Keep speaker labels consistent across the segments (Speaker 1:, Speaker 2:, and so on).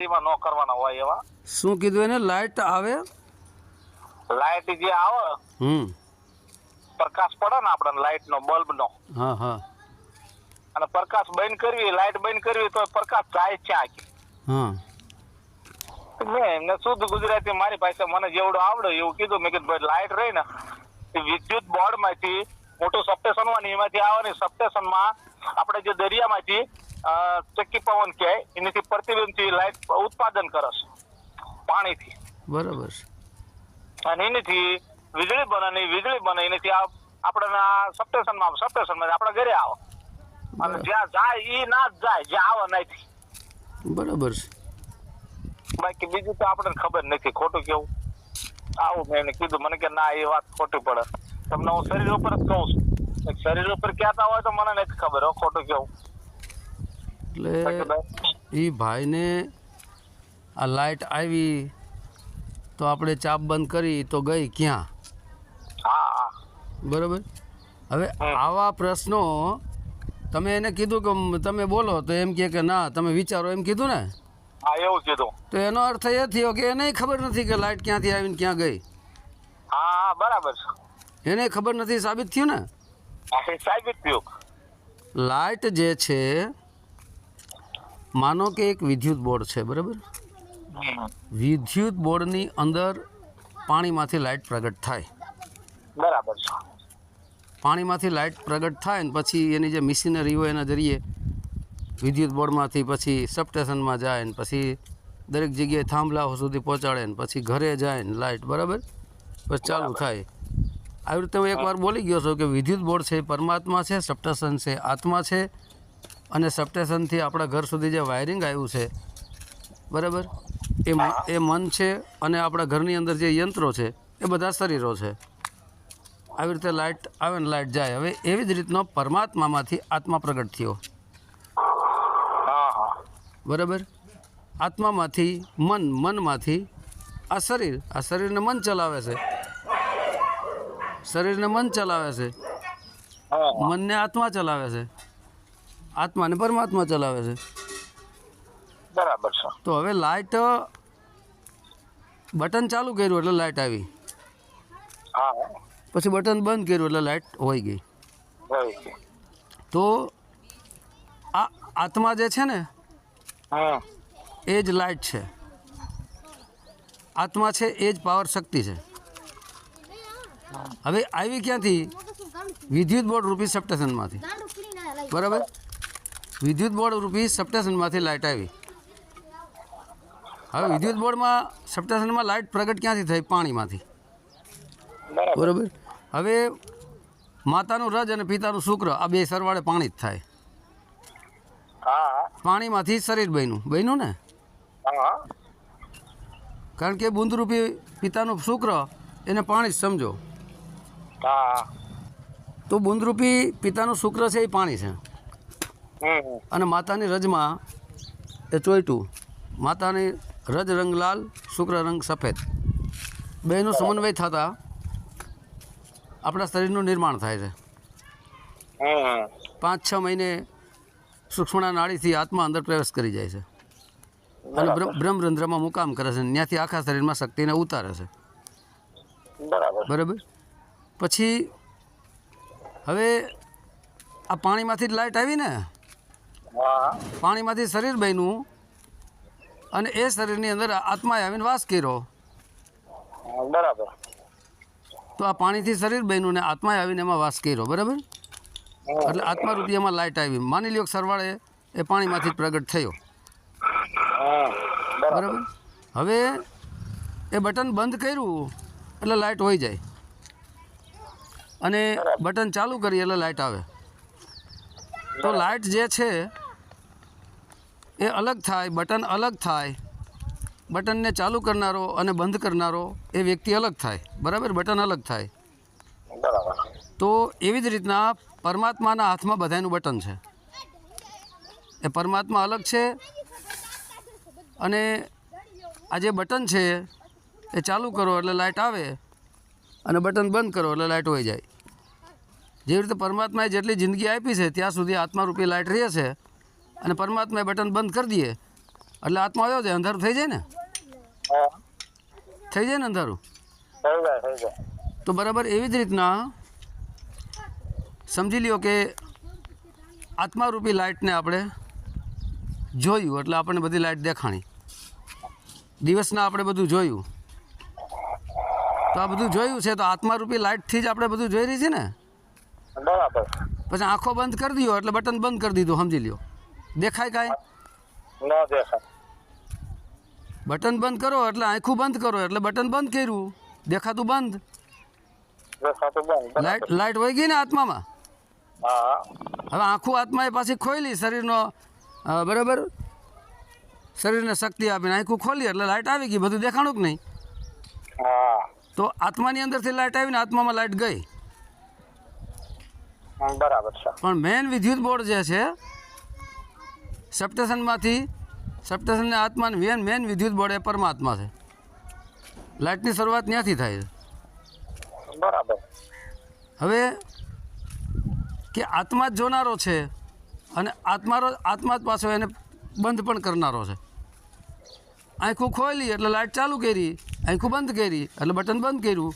Speaker 1: એમાં ન કરવાના હોય એવા.
Speaker 2: શું કીધું એને? લાઈટ આવે?
Speaker 1: લાઈટ જે આવે
Speaker 2: હમ.
Speaker 1: પ્રકાશ પડે ને આપણે લાઈટ નો બલ્બ નો
Speaker 2: હા હા.
Speaker 1: અને પ્રકાશ બંધ કરવી લાઈટ બંધ કરવી તો પ્રકાશ જાય છે આખી
Speaker 2: હા.
Speaker 1: મેં એમને શુદ્ધ ગુજરાતી મારી પાસે મને જેવડું આવડે એવું કીધું. મેં કીધું ભાઈ લાઇટ રહી ને વિદ્યુત બોર્ડમાંથી મોટું સબસ્ટેશન હોય ને એમાંથી આવે ને સબસ્ટેશનમાં આપણે જે દરિયામાંથી ચક્કી પવન કહે એનાથી પ્રતિબિંબથી લાઈટ ઉત્પાદન કરે છે. પાણીથી.
Speaker 2: બરાબર
Speaker 1: અને એનાથી વીજળી બને વીજળી બને એનાથી આ આપણે સબસ્ટેશનમાં સબસ્ટેશનમાં આપણે ઘરે આવે. અને જ્યાં જાય એ ના જ જાય જ્યાં આવે નથી
Speaker 2: બરાબર છે.
Speaker 1: બાકી બીજું તો આપણને ખબર નથી ખોટું કેવું? આવું મેં એને કીધું મને કે ના એ વાત ખોટી પડે. તમને હું શરીર ઉપર જ કહું છું. શરીર ઉપર કહેતા હોય તો મને નથી ખબર હો ખોટું કેવું?
Speaker 2: એટલે એ ભાઈને આ લાઇટ આવી તો આપણે ચાપ બંધ કરી તો ગઈ ક્યાં? બરાબર? હવે આવા પ્રશ્નો તમે એને કીધું કે તમે બોલો તો એમ કહે કે ના તમે વિચારો એમ કીધું ને?
Speaker 1: હા એવું કીધું.
Speaker 2: તો એનો અર્થ એ થયો કે એને ખબર નથી કે લાઇટ ક્યાંથી આવીને ક્યાં ગઈ.
Speaker 1: હા હા બરાબર
Speaker 2: એને ખબર નથી સાબિત થયું ને?
Speaker 1: સાબિત થયું.
Speaker 2: લાઇટ જે છે માનો કે એક વિદ્યુત બોર્ડ છે બરાબર? વિદ્યુત બોર્ડની અંદર પાણીમાંથી લાઇટ પ્રગટ થાય.
Speaker 1: બરાબર
Speaker 2: પાણીમાંથી લાઇટ પ્રગટ થાય ને પછી એની જે મિશીનરી હોય એના જરીએ વિદ્યુત બોર્ડમાંથી પછી સબસ્ટેશનમાં જાય ને પછી દરેક જગ્યાએ થાંભલાઓ સુધી પહોંચાડે ને પછી ઘરે જાય ને લાઇટ બરાબર? પછી ચાલુ થાય. આવી રીતે હું એકવાર બોલી ગયો છું કે વિદ્યુત બોર્ડ છે પરમાત્મા છે સબસ્ટેશન છે આત્મા છે અને સબસ્ટેશનથી આપણા ઘર સુધી જે વાયરિંગ આવ્યું છે બરાબર? એ એ મન છે અને આપણા ઘરની અંદર જે યંત્રો છે એ બધા શરીરો છે. આવી રીતે લાઇટ આવે ને લાઇટ જાય. હવે એવી જ રીતનો પરમાત્મામાંથી આત્મા પ્રગટ થયો. બરાબર? આત્મામાંથી મન મનમાંથી આ શરીર આ શરીરને મન ચલાવે છે. શરીરને મન ચલાવે છે. મનને આત્મા ચલાવે છે. આત્માને પરમાત્મા ચલાવે છે.
Speaker 1: બરાબર છે.
Speaker 2: તો હવે લાઇટ બટન ચાલુ કર્યું એટલે લાઇટ આવી.
Speaker 1: હા
Speaker 2: પછી બટન બંધ કર્યું એટલે લાઇટ હોઈ ગઈ. તો આ આત્મા જે છે ને એ જ લાઇટ છે. આત્મા છે એ જ પાવર શક્તિ છે. હવે આવી ક્યાંથી? વિદ્યુત બોર્ડ રૂપી સપ્ટેશનમાંથી. બરાબર? વિદ્યુત બોર્ડ રૂપી સપ્ટેશનમાંથી લાઇટ આવી. હવે વિદ્યુત બોર્ડમાં સપ્ટેશનમાં લાઇટ પ્રગટ ક્યાંથી થઈ? પાણીમાંથી.
Speaker 1: બરાબર.
Speaker 2: હવે માતાનું રજ અને પિતાનું શુક્ર આ બે સરવાળે પાણી જ થાય. પાણીમાંથી શરીર બન્યું. બન્યું ને? કારણ કે બુંદરૂપી પિતાનું શુક્ર એને પાણી જ સમજો. તો બુંદરૂપી પિતાનું શુક્ર છે એ પાણી છે. અને માતાની રજમાં એ ચોઈટું માતાની રજ રંગ લાલ શુક્ર રંગ સફેદ. બેનું સમન્વય થતાં આપણા શરીરનું નિર્માણ થાય છે. પાંચ છ મહિને સૂક્ષ્મણા નાળીથી આત્મા અંદર પ્રવેશ કરી જાય છે. અને બ્રહ્મ- બ્રહ્મરંધ્રમાં મુકામ કરે છે. ત્યાંથી આખા શરીરમાં શક્તિને ઉતારે છે.
Speaker 1: બરાબર.
Speaker 2: બરાબર? પછી હવે આ પાણીમાંથી જ લાઇટ આવી ને? પાણીમાંથી શરીર બન્યું અને એ શરીરની અંદર આત્માએ આવીને વાસ કર્યો.
Speaker 1: બરાબર.
Speaker 2: તો આ પાણીથી શરીર બન્યું ને આત્માએ આવીને એમાં વાસ કર્યો બરાબર? એટલે આત્મા રૂપી એમાં લાઇટ આવી. માની લ્યો સરવાળે એ પાણીમાંથી પ્રગટ થયો.
Speaker 1: બરાબર.
Speaker 2: બરાબર? હવે એ બટન બંધ કર્યું એટલે લાઇટ હોઈ જાય. અને બટન ચાલુ કરીએ એટલે લાઇટ આવે. તો લાઇટ જે છે એ અલગ થાય બટન અલગ થાય. બટનને ચાલુ કરનારો અને બંધ કરનારો એ વ્યક્તિ અલગ થાય. બરાબર? બટન અલગ થાય. તો એવી જ રીતના પરમાત્માના હાથમાં બધાનું બટન છે. એ પરમાત્મા અલગ છે અને આ જે બટન છે એ ચાલુ કરો એટલે લાઇટ આવે અને બટન બંધ કરો એટલે લાઇટ હોઈ જાય. જેવી રીતે પરમાત્માએ જેટલી જિંદગી આપી છે ત્યાં સુધી આત્મારૂપી લાઇટ રહે છે અને પરમાત્માએ બટન બંધ કરી દઈએ. એટલે આત્મા આવ્યો છે અંધારું થઈ જાય ને? થઈ જાય ને અંધારું? તો બરાબર એવી જ રીતના સમજી લ્યો કે આત્મારૂપી લાઇટને આપણે જોયું એટલે આપણને બધી લાઇટ દેખાણી. દિવસના આપણે બધું જોયું. તો આ બધું જોયું છે તો આત્મારૂપી લાઇટથી જ આપણે બધું જોઈ રહી છે ને?
Speaker 1: બરાબર.
Speaker 2: પછી આંખો બંધ કરી દીધો એટલે બટન બંધ કરી દીધું સમજી લ્યો. દેખાય કાંઈ?
Speaker 1: ન દેખાય.
Speaker 2: બટન બંધ કરો એટલે આંખું બંધ કરો એટલે બટન બંધ કર્યું. દેખાતું બંધ?
Speaker 1: Light
Speaker 2: light. વહી ગઈ ને આત્મામાં? હવે આખું એ પાછી ખોલી શરીરનો બરાબર? શરીરને શક્તિ આપીને આખું ખોલી એટલે લાઇટ આવી ગઈ બધું દેખાણું કે નહીં? તો આત્માની અંદરથી લાઇટ આવીને આત્મામાં લાઇટ ગઈ.
Speaker 1: બરાબર છે.
Speaker 2: પણ મેન વિદ્યુત બોર્ડ જે છે સપ્ટેશનમાંથી સપ્ટેશનને આત્મા મેન મેન વિદ્યુત બોર્ડ એ પરમાત્મા છે. લાઇટની શરૂઆત ત્યાંથી થાય છે.
Speaker 1: બરાબર.
Speaker 2: હવે કે આત્મા જ જોનારો છે અને આત્મારો આત્મા જ પાછો એને બંધ પણ કરનારો છે. આંખું ખોલી એટલે લાઇટ ચાલુ કરી આંખું બંધ કરી એટલે બટન બંધ કર્યું.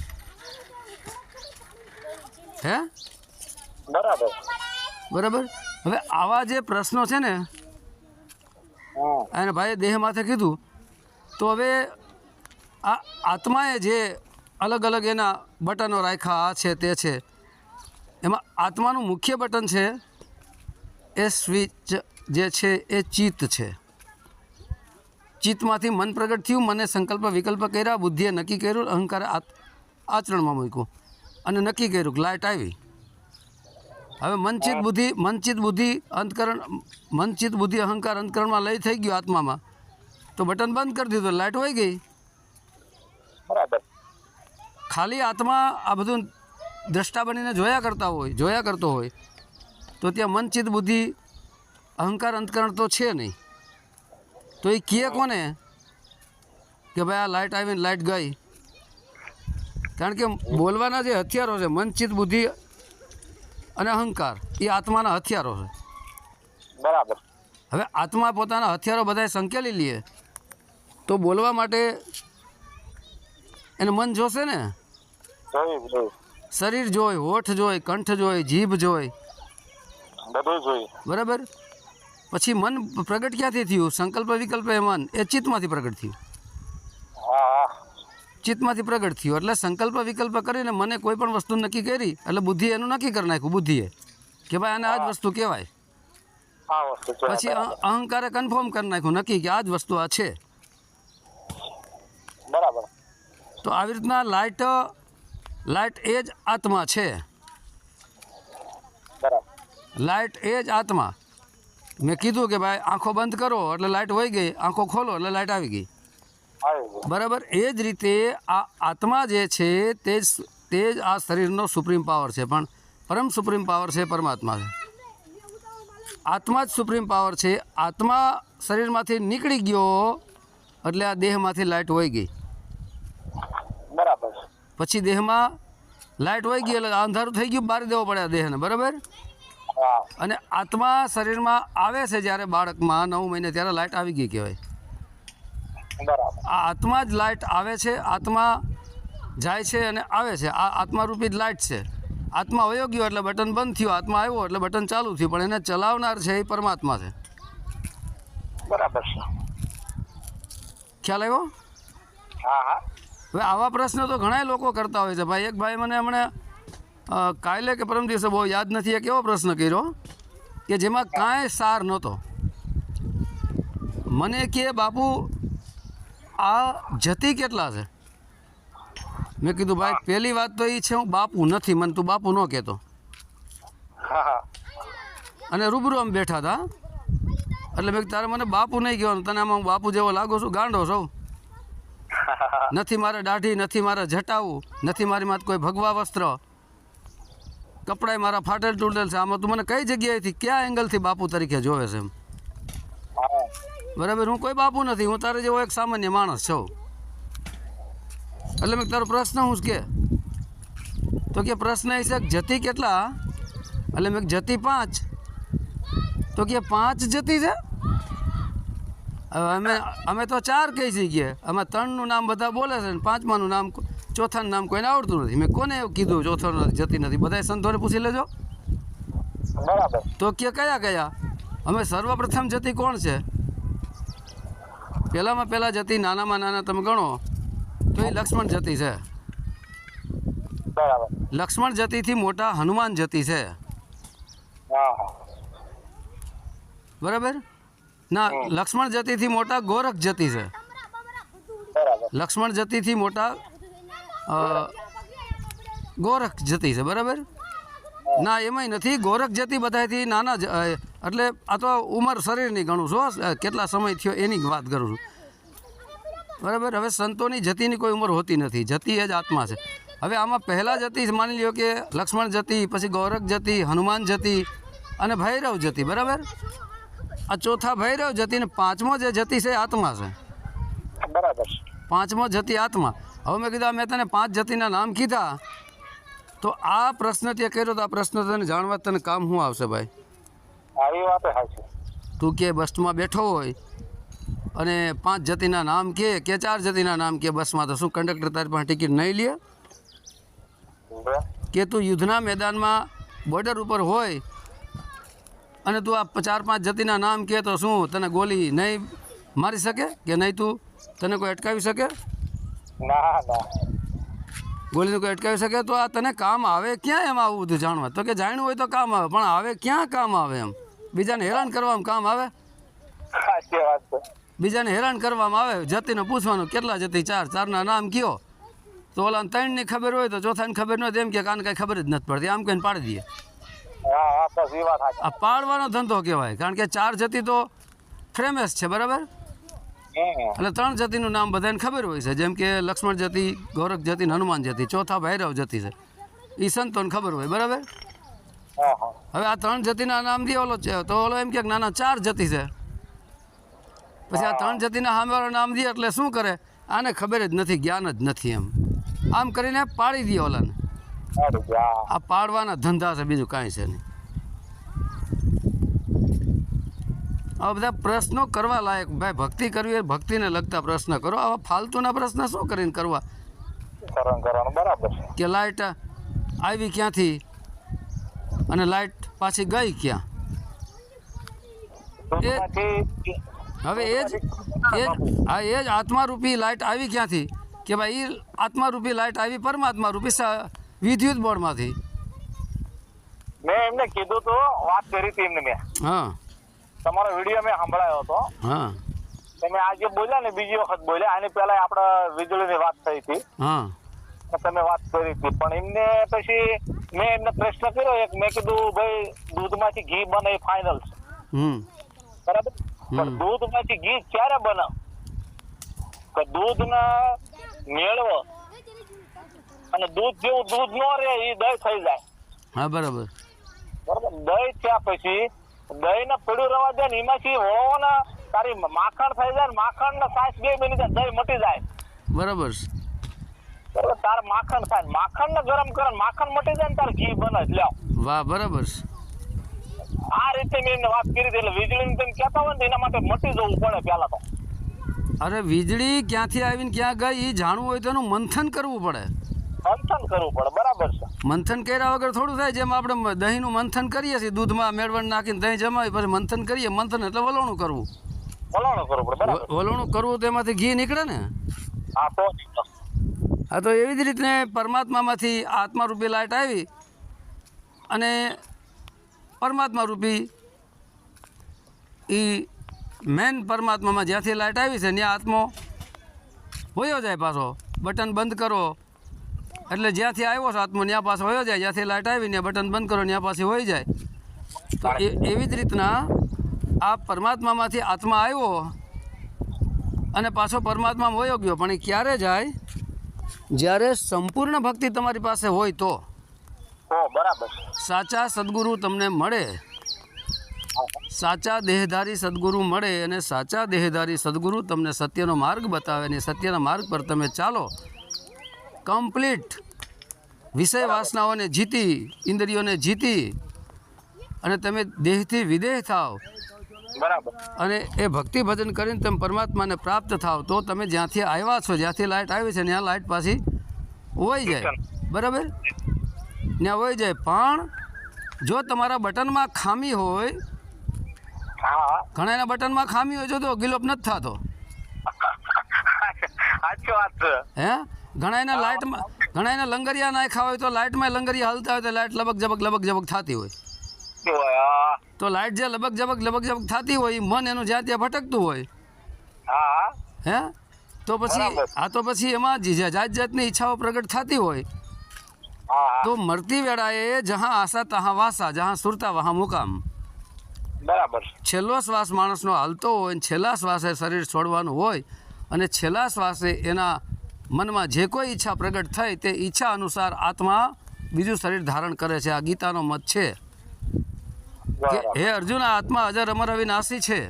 Speaker 2: હે?
Speaker 1: બરાબર.
Speaker 2: બરાબર? હવે આવા જે પ્રશ્નો છે ને
Speaker 1: એને
Speaker 2: અને ભાઈએ દેહ માથે કીધું તો હવે આ આત્માએ જે અલગ અલગ એના બટનો રાખ્યા આ છે તે છે એમાં આત્માનું મુખ્ય બટન છે એ સ્વિચ જે છે એ ચિત્ત છે. ચિત્તમાંથી મન પ્રગટ થયું મને સંકલ્પ વિકલ્પ કર્યા બુદ્ધિએ નક્કી કર્યું અહંકાર આચરણમાં મૂક્યું. અને નક્કી કર્યું લાઇટ આવી. હવે મનચિત બુદ્ધિ મનચિત બુદ્ધિ અંતકરણ મનચિત બુદ્ધિ અહંકાર અંતકરણમાં લઈ થઈ ગયું આત્મામાં. તો બટન બંધ કરી દીધું લાઇટ વહી ગઈ?
Speaker 1: બરાબર.
Speaker 2: ખાલી આત્મા આ બધું દ્રષ્ટા બનીને જોયા કરતા હોય જોયા કરતો હોય તો ત્યાં મનચિત બુદ્ધિ અહંકાર અંતકરણ તો છે નહીં. તો એ કહે કોને? કે ભાઈ આ લાઇટ આવીને લાઇટ ગઈ. કારણ કે બોલવાના જે હથિયારો છે મનચિત બુદ્ધિ અને અહંકાર એ આત્માના હથિયારો છે.
Speaker 1: બરાબર.
Speaker 2: હવે આત્મા પોતાના હથિયારો બધાએ સંકેલી લે તો બોલવા માટે એને મન જોશે ને? શરીર જોઈ હોઠ જોઈ કંઠ જોઈ જીભ જોઈ બરાબર? પછી મન પ્રગટ ક્યાંથી થયું? સંકલ્પ વિકલ્પ એ મન એ ચિત્તમાંથી પ્રગટ થયું. ચિત્તમાંથી પ્રગટ થયું. એટલે સંકલ્પ વિકલ્પ કરીને મને કોઈ પણ વસ્તુ નક્કી કરી એટલે બુદ્ધિ એનું નક્કી કરી નાખ્યું બુદ્ધિએ. કે ભાઈ આને આ જ વસ્તુ કહેવાય. પછી અહંકારે કન્ફર્મ કરી નાખ્યું નક્કી કે આ જ વસ્તુ આ છે.
Speaker 1: બરાબર.
Speaker 2: તો આવી રીતના લાઇટ લાઇટ એ જ આત્મા છે. લાઇટ એ જ આત્મા. મેં કીધું કે ભાઈ આંખો બંધ કરો એટલે લાઇટ હોય ગઈ આંખો ખોલો એટલે લાઇટ આવી ગઈ. બરાબર? એ જ રીતે આ આત્મા જે છે તે જ તે જ આ શરીરનો સુપ્રીમ પાવર છે. પણ પરમ સુપ્રીમ પાવર છે પરમાત્મા છે. આત્મા જ સુપ્રીમ પાવર છે. આત્મા શરીરમાંથી નીકળી ગયો એટલે આ દેહમાંથી લાઇટ વહી ગઈ.
Speaker 1: બરાબર.
Speaker 2: પછી દેહમાં લાઇટ વહી ગઈ એટલે અંધારું થઈ ગયું બારી દેવો પડે આ દેહને. બરાબર? અને આત્મા શરીરમાં આવે છે જ્યારે બાળકમાં નવ મહિને ત્યારે લાઇટ આવી ગઈ કહેવાય. આત્મા જ લાઇટ આવે છે આત્મા જાય છે અને આવે છે. આ આત્મારૂપી જ લાઇટ છે. આત્મા વયો ગયો એટલે બટન બંધ થયું આત્મા આવ્યો એટલે બટન ચાલુ થયું પણ એને ચલાવનાર છે એ પરમાત્મા છે.
Speaker 1: બરાબર છે.
Speaker 2: ખ્યાલ આવ્યો?
Speaker 1: હા હા.
Speaker 2: હવે આવા પ્રશ્નો તો ઘણા લોકો કરતા હોય છે. ભાઈ એક ભાઈ મને હમણાં કાયલે કાલે કે પરમ દિવસે બહુ યાદ નથી એક એવો પ્રશ્ન કર્યો કે જેમાં કાંઈ સાર નહોતો. મને કે બાપુ આ જતી કેટલા છે? મેં કીધું ભાઈ પહેલી વાત તો એ છે હું બાપુ નથી મને તું બાપુ ન કહેતો. અને રૂબરૂ આમ બેઠા હતા. એટલે મેં તારે મને બાપુ નહીં કહેવાનું તને આમાં હું બાપુ જેવો લાગુ છું ગાંડો છું. નથી મારે દાઢી નથી મારે જટાવું નથી મારી માથે કોઈ ભગવા વસ્ત્ર. કપડાય મારા ફાટેલ તૂટેલ છે. આમાં તું મને કઈ જગ્યાએથી કયા એંગલથી બાપુ તરીકે જોવે છે એમ? બરાબર હું કોઈ બાપુ નથી હું તારે જેવો એક સામાન્ય માણસ છું. એટલે મેં તારો પ્રશ્ન હું કે. તો કે પ્રશ્ન એ છે જતી કેટલા? એટલે મેં જતી પાંચ. તો કે પાંચ જતી છે? હવે અમે અમે તો ચાર કહી કે અમે ત્રણનું નામ બધા બોલે છે ને પાંચમાનું નામ ચોથાનું નામ કોઈને આવડતું નથી. મેં કોને એવું કીધું ચોથો નથી જતી નથી? બધાય સંતોને પૂછી લેજો.
Speaker 1: બરાબર.
Speaker 2: તો કે કયા કયા? અમે સર્વપ્રથમ જતી કોણ છે? પહેલામાં પહેલાં જતી નાનામાં નાના તમે ગણો. તો એ લક્ષ્મણ જતી છે. લક્ષ્મણ જતીથી મોટા હનુમાન જતી છે. બરાબર? ના લક્ષ્મણ જતીથી મોટા ગોરખ જતી છે.
Speaker 1: લક્ષ્મણ
Speaker 2: લક્ષ્મણ જતીથી મોટા ગોરખ જતી છે બરાબર? ના એમાંય નથી. ગોરખ જતી બધાથી નાના જ- એટલે આ તો ઉંમર શરીરની ગણું છું. કેટલા સમય થયો એની વાત કરું છું. બરાબર? હવે સંતોની જતીની કોઈ ઉંમર હોતી નથી. જતી એ જ આત્મા છે. હવે આમાં પહેલાં જતી માની લ્યો કે લક્ષ્મણ જતી પછી ગૌરખ જતી હનુમાન જતી અને ભૈરવ જતી બરાબર? આ ચોથા ભૈરવ જતી ને પાંચમો જે જતી છે એ આત્મા છે.
Speaker 1: બરાબર.
Speaker 2: પાંચમો જતી આત્મા. હવે મેં કીધું મેં તને પાંચ જતીના નામ કીધા. તો આ પ્રશ્ન તે કર્યો તો આ પ્રશ્ન તને જાણવા તને કામ શું આવશે ભાઈ?
Speaker 1: હા વાત
Speaker 2: તું કે બસમાં બેઠો હોય અને પાંચ જતીના નામ કે કે ચાર જતીના નામ કે બસમાં તો શું કંડક્ટર તારી પાસે ટિકિટ નહીં લે? કે તું યુદ્ધના મેદાનમાં બોર્ડર ઉપર હોય અને તું આ ચાર પાંચ જતીના નામ કે તો શું તને ગોલી નહીં મારી શકે? કે નહીં તું તને કોઈ અટકાવી શકે?
Speaker 1: ના ના.
Speaker 2: ગોલીને કોઈ અટકાવી શકે તો આ તને કામ આવે? ક્યાં એમ આવું બધું જાણવા? તો કે જાણ્યું હોય તો કામ આવે પણ આવે ક્યાં કામ આવે એમ? બીજાને હેરાન કરવામાં કામ આવે? બીજાને હેરાન કરવામાં આવે? જતીને પૂછવાનું કેટલા જતી? ચાર? ચારના નામ કયો? તો ઓલા ત્રણની ખબર હોય તો ચોથાની ખબર ન હોય એમ કે કાન કાંઈ ખબર જ નથી પડતી. આમ કહીને પાડી દઈએ. આ પાડવાનો ધંધો કહેવાય. કારણ કે ચાર જતી તો ફેમસ છે બરાબર? એટલે ત્રણ જતીનું નામ બધાને ખબર હોય છે. જેમ કે લક્ષ્મણ જતી ગૌરખ જતી ને હનુમાન જતી. ચોથા ભૈરવ જતી છે. એ સંતોને ખબર હોય બરાબર? હવે આ ત્રણ જતીના નામ દે ઓલો છે તો ઓલો એમ કે નાના ચાર જતી છે. પછી આ ત્રણ જતીના સામેવાળો નામ દે એટલે શું કરે? આને ખબર જ નથી જ્ઞાન જ નથી એમ. આમ કરીને પાડી દે ઓલાને. આ પાડવાના ધંધા છે બીજું કાંઈ છે નહીં. આવા બધા પ્રશ્નો કરવા લાયક. ભાઈ ભક્તિ કરવી હોય ભક્તિને લગતા પ્રશ્ન કરો. આવા ફાલતુના પ્રશ્ન શું કરીને કરવા? કે લાઇટ આવી ક્યાંથી? અને લાઇટ પાછી ગઈ ક્યાં?
Speaker 1: એ
Speaker 2: હવે એ જ એ જ હા એ જ આત્મારૂપી લાઇટ આવી ક્યાંથી? કે ભાઈ એ આત્મારૂપી લાઇટ આવી પરમાત્મા રૂપી સ- વિદ્યુત બોર્ડમાંથી.
Speaker 1: મેં એમને કીધું તો વાત કરી હતી એમને મેં.
Speaker 2: હા.
Speaker 1: તમારો વીડિયો મેં સંભળાયો હતો.
Speaker 2: હા.
Speaker 1: તમે આજે બોલ્યા ને બીજી વખત બોલ્યા આની પહેલા આપણે વીજળીની વાત થઈ હતી.
Speaker 2: હા.
Speaker 1: તમે વાત કરી હતી. પણ એમને પછી મેં એમને પ્રશ્ન કર્યો એક મેં કીધું ભાઈ દૂધમાંથી ઘી બને એ ફાઇનલ છે બરાબર? પણ. દૂધમાંથી ઘી ક્યારે બને કે દૂધને મેળવો. અને દૂધ જેવું દૂધ ન રહે એ દહીં થઈ જાય.
Speaker 2: હા બરાબર.
Speaker 1: બરાબર? દહીં થયા પછી દહીં ને પડ્યું રવા દે ને એમાંથી વળવો ને તારી માખણ થઈ જાય ને માખણ ને સાસ બે જાય દહીં મટી જાય.
Speaker 2: બરાબર.
Speaker 1: તાર માખણ થાય માખણ ને ગરમ કરે ને માખણ મટી જાય ને તાર ઘી બને જ. લ્યો.
Speaker 2: વાહ બરાબર. છે.
Speaker 1: આ રીતે મેં એમને વાત કરી હતી એટલે વીજળી તમે કહેતા હોય ને એના માટે મટી જવું પડે પહેલા તો.
Speaker 2: અરે વીજળી ક્યાંથી આવીને ક્યાં ગઈ? એ જાણવું હોય તો એનું મંથન કરવું પડે.
Speaker 1: મંથન કરવું પડે બરાબર છે.
Speaker 2: મંથન કર્યા વગર થોડું થાય જેમ આપણે દહીંનું મંથન કરીએ છીએ દૂધમાં મેળવણ નાખીને દહીં જમાવી પછી મંથન કરીએ મંથન એટલે વલોણું કરવું.
Speaker 1: વલણો કરવું પડે
Speaker 2: વલોણું કરવું તો એમાંથી ઘી નીકળે ને?
Speaker 1: હા તો
Speaker 2: હા તો એવી જ રીતે પરમાત્મામાંથી આત્મારૂપી લાઇટ આવી અને પરમાત્મા રૂપી એ મેન પરમાત્મામાં જ્યાંથી લાઇટ આવી છે ત્યાં આત્મો હોયો જાય પાછો. બટન બંધ કરો. એટલે જ્યાંથી આવ્યો છે આત્મો ત્યાં પાસે હોયો જાય. જ્યાંથી લાઇટ આવી ને બટન બંધ કરો ત્યાં પાસે હોઈ જાય. તો એવી જ રીતના આ પરમાત્મામાંથી આત્મા આવ્યો અને પાછો પરમાત્મામાં વયો ગયો. પણ એ ક્યારે જાય? જ્યારે સંપૂર્ણ ભક્તિ તમારી પાસે હોય તો.
Speaker 1: તો બરાબર.
Speaker 2: સાચા સદગુરુ તમને મળે. સાચા દેહધારી સદગુરુ મળે અને સાચા દેહધારી સદગુરુ તમને સત્યનો માર્ગ બતાવે અને સત્યના માર્ગ પર તમે ચાલો. કમ્પ્લીટ. વિષય વાસનાઓને જીતી ઇન્દ્રિયોને જીતી અને તમે દેહથી વિદેહ થાવ.
Speaker 1: બરાબર.
Speaker 2: અને એ ભક્તિ ભજન કરીને તમે પરમાત્માને પ્રાપ્ત થાવ તો તમે જ્યાંથી આવ્યા છો જ્યાંથી લાઇટ આવી છે ત્યાં લાઇટ પાછી વહી જાય. બરાબર? ત્યાં હોય જાય. પણ જો તમારા બટનમાં ખામી હોય
Speaker 1: ઘણા
Speaker 2: ઘણાના બટનમાં ખામી હોય જો તો ગિલોપ નથી થતો.
Speaker 1: સાચી વાત
Speaker 2: એના લાઇટમાં ઘણા એના લંગરિયા નાખ્યા હોય તો લાઇટમાં લંગરિયા હલતા હોય તો લાઇટ લબક જબક લબક જબક થતી હોય. તો લાઇટ જે લબક જબક લબક જબક થતી હોય મન એનું જ્યાં ત્યાં ભટકતું હોય.
Speaker 1: હે.
Speaker 2: તો પછી આ તો પછી એમાં જી- જાત જાતની ઈચ્છાઓ પ્રગટ થતી હોય. તો મરતી વેળાએ જહાં આશા તહાં વાસા જહાં સુરતા વહાં મુકામ.
Speaker 1: બરાબર.
Speaker 2: છેલ્લો શ્વાસ માણસનો હાલતો હોય ને છેલ્લા શ્વાસે શરીર છોડવાનું હોય અને છેલ્લા શ્વાસે એના મનમાં જે કોઈ ઈચ્છા પ્રગટ થઈ તે ઈચ્છા અનુસાર આત્મા બીજું શરીર ધારણ કરે છે. આ ગીતાનો મત છે. કે હે અર્જુન આ આત્મા અજર અમર અવિનાશી છે.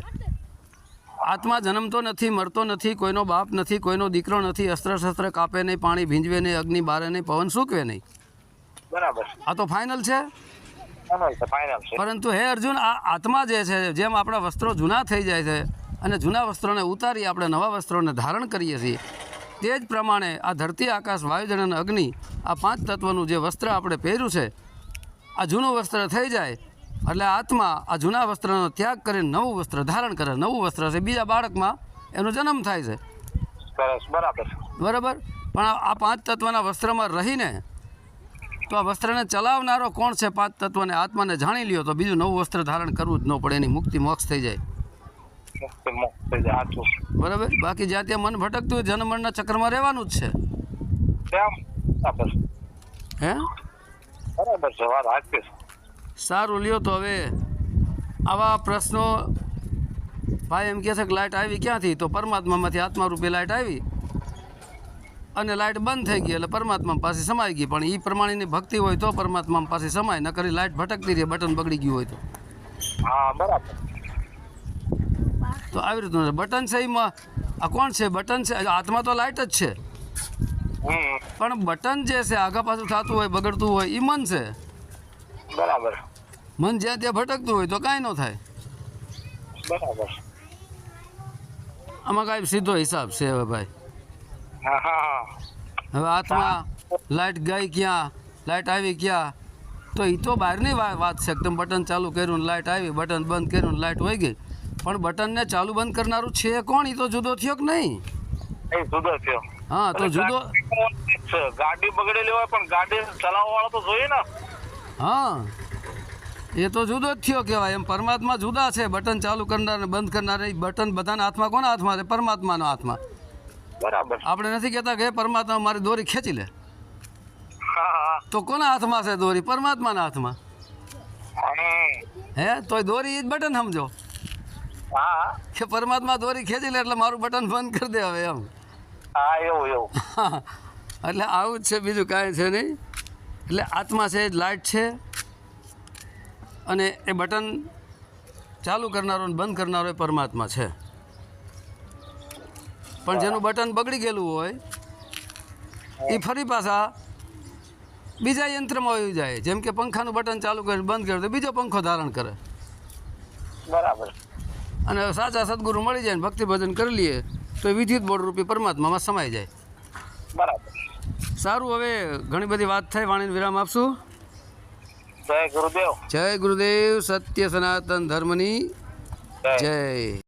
Speaker 2: આત્મા જન્મતો નથી મરતો નથી કોઈનો બાપ નથી કોઈનો દીકરો નથી અસ્ત્ર શસ્ત્ર કાપે નહીં પાણી ભીંજવે નહીં અગ્નિ બારે નહીં પવન સૂકવે નહીં.
Speaker 1: બરાબર.
Speaker 2: આ તો ફાઇનલ છે? પરંતુ હે અર્જુન આ આત્મા જે છે જેમ આપણા વસ્ત્રો જૂના થઈ જાય છે અને જૂના વસ્ત્રોને ઉતારી આપણે નવા વસ્ત્રોને ધારણ કરીએ છીએ તે જ પ્રમાણે આ ધરતી આકાશ વાયુજળ અને અગ્નિ આ પાંચ તત્વનું જે વસ્ત્ર આપણે પહેર્યું છે આ જૂનું વસ્ત્ર થઈ જાય એટલે આત્મા આ જૂના વસ્ત્રનો ત્યાગ કરીને નવું વસ્ત્ર ધારણ કરે નવું વસ્ત્ર છે. બીજા બાળકમાં એનો જન્મ થાય છે.
Speaker 1: બરાબર.
Speaker 2: બરાબર? પણ આ આ પાંચ તત્વના વસ્ત્રમાં રહીને તો આ વસ્ત્રને ચલાવનારો કોણ છે? પાંચ તત્વને આત્માને જાણી લ્યો તો બીજું નવું વસ્ત્ર ધારણ કરવું જ ન પડે એની મુક્તિ મોક્ષ થઈ જાય.
Speaker 1: મુક્તિ મુક્ત
Speaker 2: બરાબર? બાકી જ્યાં ત્યાં મન ભટકતું હોય જન્મણના ચક્રમાં રહેવાનું જ છે.
Speaker 1: કેમ? બરાબર
Speaker 2: હે?
Speaker 1: બરાબર છે વાત હાચી
Speaker 2: સારું લ્યો તો હવે. આવા પ્રશ્નો ભાઈ એમ કહે છે કે લાઇટ આવી ક્યાંથી? તો પરમાત્મામાંથી આત્મારૂપી લાઇટ આવી. અને લાઇટ બંધ થઈ ગઈ એટલે પરમાત્મા પાસે સમાઈ ગઈ. પણ એ પ્રમાણેની ભક્તિ હોય તો પરમાત્મા પાસે સમાય ન કરી લાઇટ ભટકતી રહે બટન બગડી ગયું હોય તો.
Speaker 1: હા બરાબર.
Speaker 2: તો આવી રીતનું બટન છે એમાં આ કોણ છે? બટન છે હાથમાં તો લાઇટ જ છે. પણ બટન જે છે આગા પાછું થતું હોય બગડતું હોય એ મન છે.
Speaker 1: બરાબર.
Speaker 2: મન જ્યાં ત્યાં ભટકતું હોય તો કાંઈ ન થાય.
Speaker 1: બરાબર.
Speaker 2: આમાં કાંઈ સીધો હિસાબ છે હવે ભાઈ. હવે હાથમાં લાઇટ ગઈ ક્યાં લાઇટ આવી ક્યાં? તો એ તો બહારની વાત છે. એકદમ તમે બટન ચાલુ કર્યું લાઇટ આવી બટન બંધ કર્યું લાઇટ વહી ગઈ. પણ બટનને ચાલુ બંધ કરનારું છે કોણ? એ તો જુદો થયો કે નહીં?
Speaker 1: એ જુદો થયો.
Speaker 2: હા તો જુદો
Speaker 1: ગાડી બગડેલી હોય પણ ગાડી ચલાવવા વાળો તો જોઈએ ને.
Speaker 2: હા એ તો જુદો જ થયો કહેવાય. એમ પરમાત્મા જુદા છે બટન ચાલુ કરનાર ને બંધ કરનાર બટન બધાના હાથમાં કોના હાથમાં છે? પરમાત્માના હાથમાં.
Speaker 1: બરાબર.
Speaker 2: આપણે નથી કહેતા કે પરમાત્મા મારી દોરી ખેંચી લે. તો કોના હાથમાં છે દોરી? પરમાત્માના હાથમાં. હે તોય દોરી એ જ બટન સમજો.
Speaker 1: હા.
Speaker 2: કે પરમાત્મા દોરી ખેંચી લે એટલે મારું બટન બંધ કરી દે હવે એમ.
Speaker 1: હા એવું એવું.
Speaker 2: એટલે આવું જ છે બીજું કાંઈ છે નહીં. એટલે આત્મા છે લાઇટ છે. અને એ બટન ચાલુ કરનારો અને બંધ કરનારો એ પરમાત્મા છે. પણ જેનું બટન બગડી ગયેલું હોય એ ફરી પાછા બીજા યંત્રમાં આવી જાય. જેમ કે પંખાનું બટન ચાલુ કરીને બંધ કરે તો બીજો પંખો ધારણ કરે.
Speaker 1: બરાબર.
Speaker 2: અને સાચા સદગુરુ મળી જાય ને ભક્તિ ભજન કરી લઈએ તો એ વિદ્યુત બોર્ડ રૂપી પરમાત્મામાં સમાઈ જાય.
Speaker 1: બરાબર.
Speaker 2: સારું હવે ઘણી બધી વાત થઈ વાણીને વિરામ આપશું.
Speaker 1: જય ગુરુદેવ.
Speaker 2: જય ગુરુદેવ સત્ય સનાતન ધર્મની
Speaker 1: જય.
Speaker 2: જય.